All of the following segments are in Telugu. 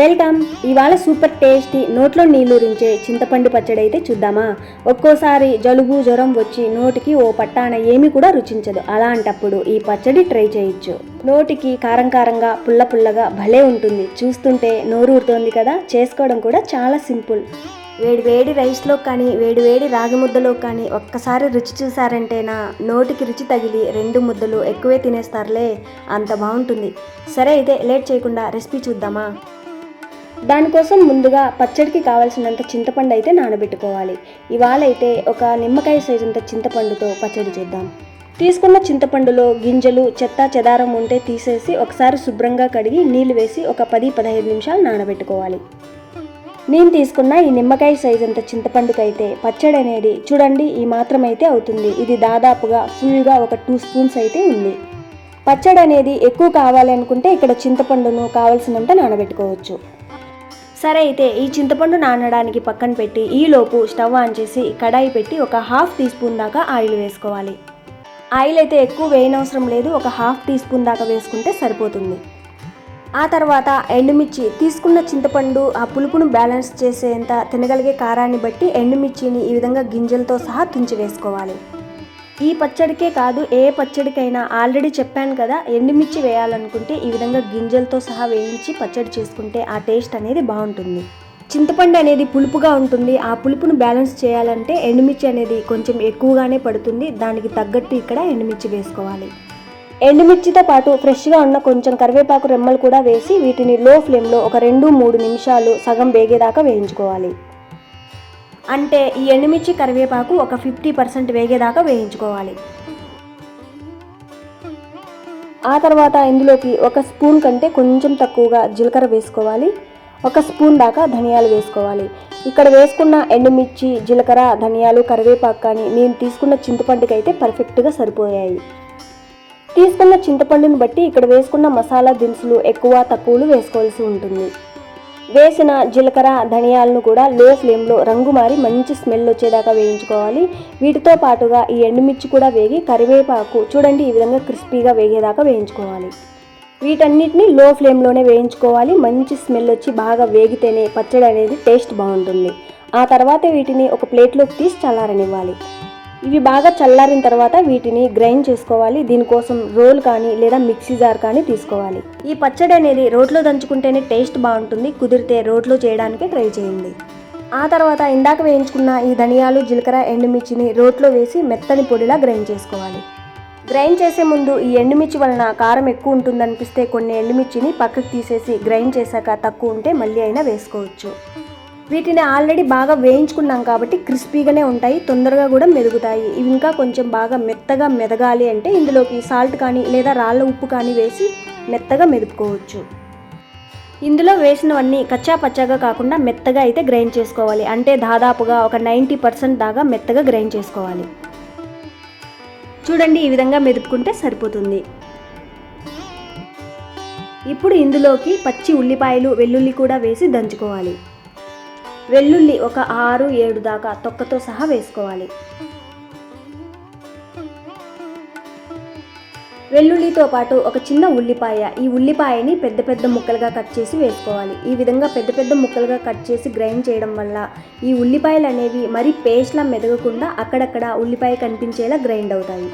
వెల్కమ్. ఇవాళ సూపర్ టేస్టీ నోట్లో నీళ్ళూరించే చింతపండు పచ్చడి అయితే చూద్దామా? ఒక్కోసారి జలుబు జ్వరం వచ్చి నోటికి ఓ పట్టాన ఏమి కూడా రుచించదు. అలాంటప్పుడు ఈ పచ్చడి ట్రై చేయొచ్చు. నోటికి కారం కారంగా పుల్ల పుల్లగా భలే ఉంటుంది. చూస్తుంటే నోరు ఊరుతోంది కదా? చేసుకోవడం కూడా చాలా సింపుల్. వేడి వేడి రైస్లో కానీ వేడి వేడి రాగి ముద్దలో కానీ ఒక్కసారి రుచి చూసారంటేనా నోటికి రుచి తగిలి రెండు ముద్దలు ఎక్కువే తినేస్తారులే. అంత బాగుంటుంది. సరే అయితే లేట్ చేయకుండా రెసిపీ చూద్దామా? దానికోసం ముందుగా పచ్చడికి కావాల్సినంత చింతపండు అయితే నానబెట్టుకోవాలి. ఇవాళ అయితే ఒక నిమ్మకాయ సైజంత చింతపండుతో పచ్చడి చేద్దాం. తీసుకున్న చింతపండులో గింజలు చెత్త చెదారం ఉంటే తీసేసి ఒకసారి శుభ్రంగా కడిగి నీళ్ళు వేసి ఒక పది పదహైదు నిమిషాలు నానబెట్టుకోవాలి. నేను తీసుకున్న ఈ నిమ్మకాయ సైజ్ అంత చింతపండుకైతే పచ్చడి అనేది చూడండి ఈ మాత్రం అయితే అవుతుంది. ఇది దాదాపుగా ఫుల్గా ఒక టూ స్పూన్స్ అయితే ఉంది. పచ్చడి అనేది ఎక్కువ కావాలి అనుకుంటే ఇక్కడ చింతపండును కావలసినంత నానబెట్టుకోవచ్చు. సరే అయితే ఈ చింతపండు నానడానికి పక్కన పెట్టి ఈలోపు స్టవ్ ఆన్ చేసి కడాయి పెట్టి ఒక హాఫ్ టీ స్పూన్ దాకా ఆయిల్ వేసుకోవాలి. ఆయిల్ అయితే ఎక్కువ వేయనవసరం లేదు ఒక హాఫ్ టీ స్పూన్ దాకా వేసుకుంటే సరిపోతుంది. ఆ తర్వాత ఎండుమిర్చి తీసుకున్న చింతపండు ఆ పులుపును బ్యాలెన్స్ చేసేంత తినగలిగే కారాన్ని బట్టి ఎండుమిర్చిని ఈ విధంగా గింజలతో సహా తుంచి వేసుకోవాలి. ఈ పచ్చడికే కాదు ఏ పచ్చడికైనా ఆల్రెడీ చెప్పాను కదా ఎండుమిర్చి వేయాలనుకుంటే ఈ విధంగా గింజలతో సహా వేయించి పచ్చడి చేసుకుంటే ఆ టేస్ట్ అనేది బాగుంటుంది. చింతపండు అనేది పులుపుగా ఉంటుంది. ఆ పులుపును బ్యాలెన్స్ చేయాలంటే ఎండుమిర్చి అనేది కొంచెం ఎక్కువగానే పడుతుంది. దానికి తగ్గట్టు ఇక్కడ ఎండుమిర్చి వేసుకోవాలి. ఎండుమిర్చితో పాటు ఫ్రెష్గా ఉన్న కొంచెం కరివేపాకు రెమ్మలు కూడా వేసి వీటిని లో ఫ్లేమ్లో ఒక రెండు మూడు నిమిషాలు సగం వేగేదాకా వేయించుకోవాలి. అంటే ఈ ఎండుమిర్చి కరివేపాకు ఒక ఫిఫ్టీ పర్సెంట్ వేగేదాకా వేయించుకోవాలి. ఆ తర్వాత ఇందులోకి ఒక స్పూన్ కంటే కొంచెం తక్కువగా జీలకర్ర వేసుకోవాలి. ఒక స్పూన్ దాకా ధనియాలు వేసుకోవాలి. ఇక్కడ వేసుకున్న ఎండుమిర్చి జీలకర్ర ధనియాలు కరివేపాకు కానీ నేను తీసుకున్న చింతపండుకి అయితే పర్ఫెక్ట్గా సరిపోయాయి. తీసుకున్న చింతపండుని బట్టి ఇక్కడ వేసుకున్న మసాలా దినుసులు ఎక్కువ తక్కువలు వేసుకోవాల్సి ఉంటుంది. వేసిన జీలకర్ర ధనియాలను కూడా లో ఫ్లేమ్లో రంగు మారి మంచి స్మెల్ వచ్చేదాకా వేయించుకోవాలి. వీటితో పాటుగా ఈ ఎండుమిర్చి కూడా వేగి కరివేపాకు చూడండి ఈ విధంగా క్రిస్పీగా వేగేదాకా వేయించుకోవాలి. వీటన్నిటిని లో ఫ్లేమ్లోనే వేయించుకోవాలి. మంచి స్మెల్ వచ్చి బాగా వేగితేనే పచ్చడి అనేది టేస్ట్ బాగుంటుంది. ఆ తర్వాత వీటిని ఒక ప్లేట్లోకి తీసి చల్లారనివ్వాలి. ఇవి బాగా చల్లారిన తర్వాత వీటిని గ్రైండ్ చేసుకోవాలి. దీనికోసం రోల్ కానీ లేదా మిక్సీ జార్ కానీ తీసుకోవాలి. ఈ పచ్చడి అనేది రోట్లో దంచుకుంటేనే టేస్ట్ బాగుంటుంది. కుదిరితే రోట్లో చేయడానికి ట్రై చేయండి. ఆ తర్వాత ఇందాక వేయించుకున్న ఈ ధనియాలు జీలకర్ర ఎండుమిర్చిని రోట్లో వేసి మెత్తని పొడిలా గ్రైండ్ చేసుకోవాలి. గ్రైండ్ చేసే ముందు ఈ ఎండుమిర్చి వలన కారం ఎక్కువ ఉంటుందనిపిస్తే కొన్ని ఎండుమిర్చిని పక్కకు తీసేసి గ్రైండ్ చేశాక తక్కువ ఉంటే మళ్ళీ అయినా వేసుకోవచ్చు. వీటిని ఆల్రెడీ బాగా వేయించుకున్నాం కాబట్టి క్రిస్పీగానే ఉంటాయి తొందరగా కూడా మెదుగుతాయి. ఇవి ఇంకా కొంచెం బాగా మెత్తగా మెదగాలి అంటే ఇందులోకి సాల్ట్ కానీ లేదా రాళ్ళ ఉప్పు కానీ వేసి మెత్తగా మెదుపుకోవచ్చు. ఇందులో వేసినవన్నీ కచ్చా పచ్చాగా కాకుండా మెత్తగా అయితే గ్రైండ్ చేసుకోవాలి. అంటే దాదాపుగా ఒక నైంటీ పర్సెంట్ దాకా మెత్తగా గ్రైండ్ చేసుకోవాలి. చూడండి ఈ విధంగా మెదుపుకుంటే సరిపోతుంది. ఇప్పుడు ఇందులోకి పచ్చి ఉల్లిపాయలు వెల్లుల్లి కూడా వేసి దంచుకోవాలి. వెల్లుల్లి ఒక ఆరు ఏడు దాకా తొక్కతో సహా వేసుకోవాలి. వెల్లుల్లితో పాటు ఒక చిన్న ఉల్లిపాయ. ఈ ఉల్లిపాయని పెద్ద పెద్ద ముక్కలుగా కట్ చేసి వేసుకోవాలి. ఈ విధంగా పెద్ద పెద్ద ముక్కలుగా కట్ చేసి గ్రైండ్ చేయడం వల్ల ఈ ఉల్లిపాయలు అనేవి మరీ పేస్ట్లా మెదగకుండా అక్కడక్కడ ఉల్లిపాయ కనిపించేలా గ్రైండ్ అవుతాయి.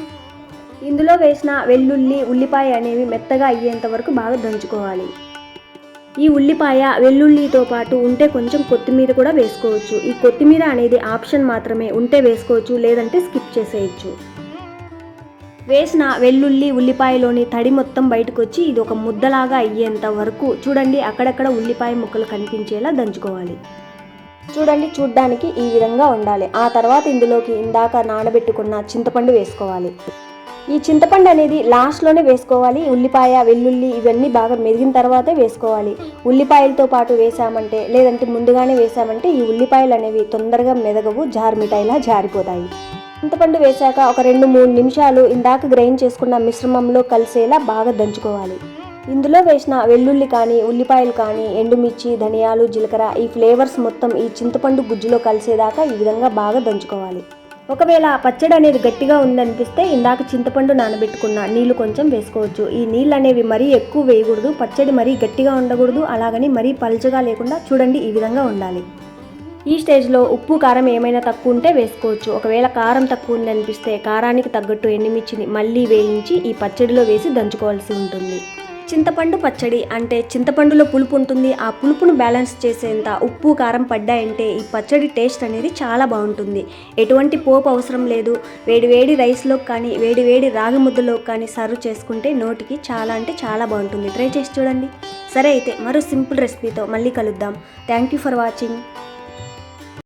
ఇందులో వేసిన వెల్లుల్లి ఉల్లిపాయ అనేవి మెత్తగా అయ్యేంత వరకు బాగా దంచుకోవాలి. ఈ ఉల్లిపాయ వెల్లుల్లితో పాటు ఉంటే కొంచెం కొత్తిమీర కూడా వేసుకోవచ్చు. ఈ కొత్తిమీర అనేది ఆప్షన్ మాత్రమే. ఉంటే వేసుకోవచ్చు లేదంటే స్కిప్ చేసేయచ్చు. వేసిన వెల్లుల్లి ఉల్లిపాయలోని తడి మొత్తం బయటకు వచ్చి ఇది ఒక ముద్దలాగా అయ్యేంత వరకు చూడండి అక్కడక్కడ ఉల్లిపాయ ముక్కలు కనిపించేలా దంచుకోవాలి. చూడండి చూడ్డానికి ఈ విధంగా ఉండాలి. ఆ తర్వాత ఇందులోకి ఇందాక నానబెట్టుకున్న చింతపండు వేసుకోవాలి. ఈ చింతపండు అనేది లాస్ట్లోనే వేసుకోవాలి. ఉల్లిపాయ వెల్లుల్లి ఇవన్నీ బాగా మెదిగిన తర్వాతే వేసుకోవాలి. ఉల్లిపాయలతో పాటు వేసామంటే లేదంటే ముందుగానే వేసామంటే ఈ ఉల్లిపాయలు అనేవి తొందరగా మెదగవు జారు మిఠాయిలా జారిపోతాయి. చింతపండు వేశాక ఒక రెండు మూడు నిమిషాలు ఇందాక గ్రైండ్ చేసుకున్న మిశ్రమంలో కలిసేలా బాగా దంచుకోవాలి. ఇందులో వేసిన వెల్లుల్లి కానీ ఉల్లిపాయలు కానీ ఎండుమిర్చి ధనియాలు జీలకర్ర ఈ ఫ్లేవర్స్ మొత్తం ఈ చింతపండు గుజ్జులో కలిసేదాకా ఈ విధంగా బాగా దంచుకోవాలి. ఒకవేళ పచ్చడి అనేది గట్టిగా ఉందనిపిస్తే ఇందాక చింతపండు నానబెట్టుకున్న నీళ్ళు కొంచెం వేసుకోవచ్చు. ఈ నీళ్ళు అనేవి మరీ ఎక్కువ వేయకూడదు. పచ్చడి మరీ గట్టిగా ఉండకూడదు. అలాగని మరీ పలుచగా లేకుండా చూడండి ఈ విధంగా ఉండాలి. ఈ స్టేజ్లో ఉప్పు కారం ఏమైనా తక్కువ ఉంటే వేసుకోవచ్చు. ఒకవేళ కారం తక్కువ ఉంది అనిపిస్తే కారానికి తగ్గట్టు ఎండుమిర్చిని మళ్ళీ వేయించి ఈ పచ్చడిలో వేసి దంచుకోవాల్సి ఉంటుంది. చింతపండు పచ్చడి అంటే చింతపండులో పులుపు ఉంటుంది. ఆ పులుపును బ్యాలెన్స్ చేసేంత ఉప్పు కారం పడ్డాయంటే ఈ పచ్చడి టేస్ట్ అనేది చాలా బాగుంటుంది. ఎటువంటి పోపు అవసరం లేదు. వేడి వేడి కానీ వేడి వేడి రాగి ముద్దలోకి కానీ సర్వ్ చేసుకుంటే నోటికి చాలా అంటే చాలా బాగుంటుంది. ట్రై చేసి చూడండి. సరే అయితే మరో సింపుల్ రెసిపీతో మళ్ళీ కలుద్దాం. Thank you for watching.